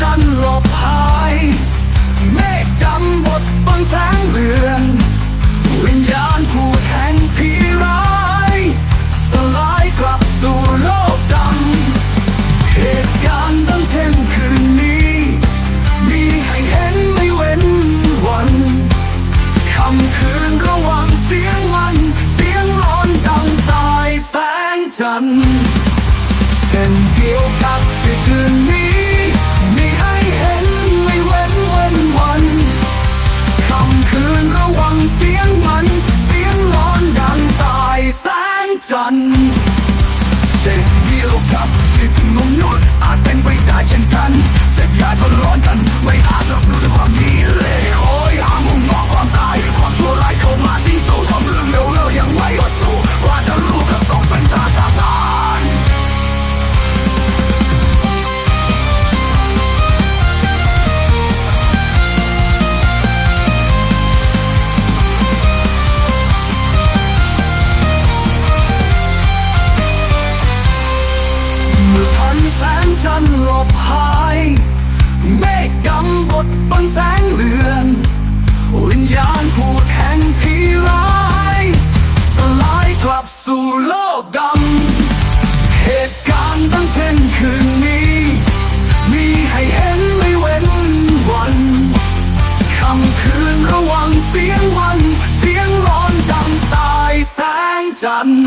จันทร์หลบ เสียงมัน เสียงร้อนดังตายแสงจันทร์ แสงจันทร์หลบหาย เมฆดำบดบังแสงเลือนวิญญาณผู้แห่งผีร้ายสลายกลับสู่โลกดำเหตุการณ์ตั้งเช่นคืนนี้ มีให้เห็นไม่เว้นวันคำคืนระหว่างเสียงวัน เสียงร้อนดังตายแสงจันทร์